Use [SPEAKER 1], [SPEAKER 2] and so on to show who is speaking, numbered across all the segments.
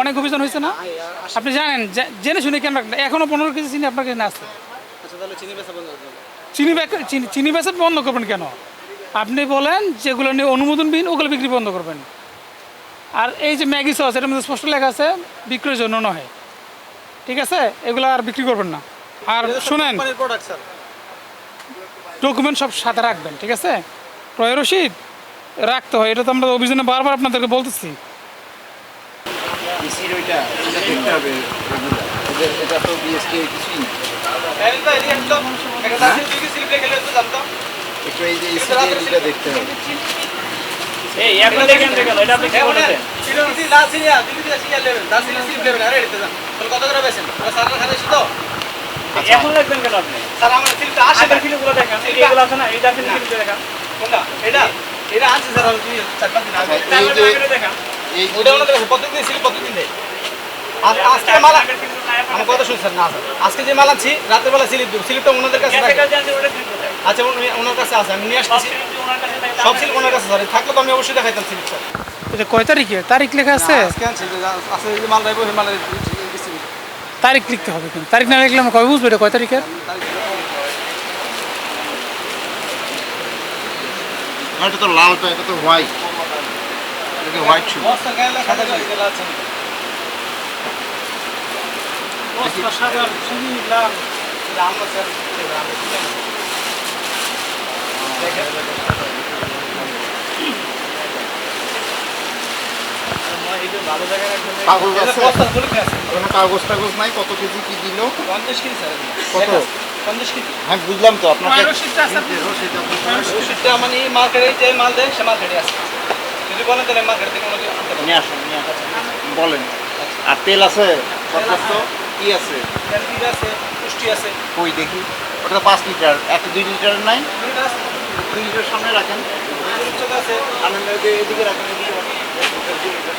[SPEAKER 1] অনেক অভিযান হয়েছে না? আপনি জানেন জেনে শুনে কেন রাখবেন? এখনও পনেরো কেজি চিনি আপনার কাছে আছে।
[SPEAKER 2] আচ্ছা চিনি।
[SPEAKER 1] চিনি বেচা বন্ধ করবেন কেন? আপনি বলেন যেগুলো নিয়ে অনুমোদনবিহীন ওগুলো বিক্রি বন্ধ করবেন। আর এই যে ম্যাগি সস এটার মধ্যে স্পষ্ট লেখা আছে বিক্রির জন্য নয়। ঠিক আছে? এগুলো আর বিক্রি করবেন না। আর শুনেন ডকুমেন্ট সব সাথে রাখবেন ঠিক আছে? ক্রয় রসিদ রাখতে হয় এটা তো আমরা অভিযানে বারবার আপনাদেরকে বলতেছি।
[SPEAKER 3] ইসির ওইটা এটা দেখতে হবে। এদের এটা তো বিএসটি কিছুই না। একটু এই যে ইসির এটা দেখতে হবে।
[SPEAKER 4] এই এখন দেখেন দেখেন এটা আপনি কি বলেছেন এখন লিখবেন কেন আপনি? আগের ফিল্মগুলো দেখেন এই যে এগুলো আছে না দার্জিলিং ফিল্মটা দেখেন। তারপরে আগেরটা দেখেন।
[SPEAKER 3] এই
[SPEAKER 2] আজকে মাল
[SPEAKER 4] আগের ফিল্মটা না এখন
[SPEAKER 2] আমার কথা শুনছেন না আজকে যে মাল আনছি রাতের বেলা স্লিপ দেবো। স্লিপটা ওনাদের কাছে আচ্ছা ওনার কাছে আছে আমি নিয়ে
[SPEAKER 4] ওনার কাছে
[SPEAKER 2] সব স্লিপ ওনার কাছে স্যার থাকলে তো আমি অবশ্যই দেখাইতাম স্লিপ স্যার
[SPEAKER 1] এটা কয় তারিখে? তারিখ লেখা আছে?
[SPEAKER 2] আজকে আজকে মাল
[SPEAKER 1] তারিখ লিখতে হবে কিন্তু। তারিখ না লিখলে আমরা কবে বুঝব এটা কয় তারিখের
[SPEAKER 3] এটা তো লাল এটা তো হোয়াইট এটা হোয়াইট।
[SPEAKER 2] দেখেন।
[SPEAKER 3] কাগজ আছে?
[SPEAKER 2] কি
[SPEAKER 3] কাগজ টাগজ নাই? কত কেজি কি দিল?
[SPEAKER 2] 50 কেজি।
[SPEAKER 3] কত?
[SPEAKER 2] লেখা আছে, 50 কেজি।
[SPEAKER 3] হ্যাঁ বুঝলাম তো আপনাকে।
[SPEAKER 1] রসিদটা
[SPEAKER 2] মানে মার্কেটে যে মাল দেয় সে মার্কেটে আছে। যদি বলেন তাহলে মার্কেট থেকে পারবেন।
[SPEAKER 3] নিয়ে আসুন নিয়ে আসুন। বলেন। আর তেল আছে? কি আছে?
[SPEAKER 2] তেল আছে পুষ্টি আছে।
[SPEAKER 3] কই দেখি। ওটা পাঁচ লিটার। এত দুই লিটারের নাই? দুই লিটার সামনে রাখেন।
[SPEAKER 2] আছে।
[SPEAKER 3] আনন্দ এদিকে রাখেন এদিকে লিটার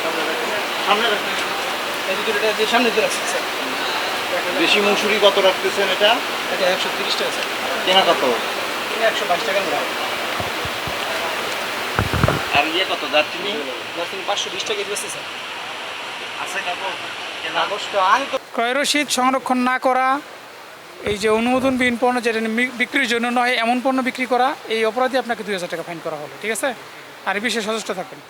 [SPEAKER 3] সামনে রাখেন।
[SPEAKER 2] এই যে সামনে দিয়ে স্যার।
[SPEAKER 3] বেশি মুসুরি কত রাখতেছেন এটা?
[SPEAKER 2] এটা একশো তিরিশ টাকা স্যার
[SPEAKER 3] কেনা কত?
[SPEAKER 2] এটা একশো বাইশ টাকা
[SPEAKER 3] আর ইয়ে কত দারচিনি
[SPEAKER 2] পাঁচশো বিশ টাকা দিয়েছে স্যার
[SPEAKER 3] আছে
[SPEAKER 1] সংরক্ষণ না করা এই যে অনুমোদন বিহীন পণ্য যেটা বিক্রির জন্য নয় এমন পণ্য বিক্রি করা এই অপরাধে আপনাকে দুই হাজার টাকা ফাইন করা হবে ঠিক আছে? আর বিশেষ বিষয়ে সচেষ্ট থাকবেন।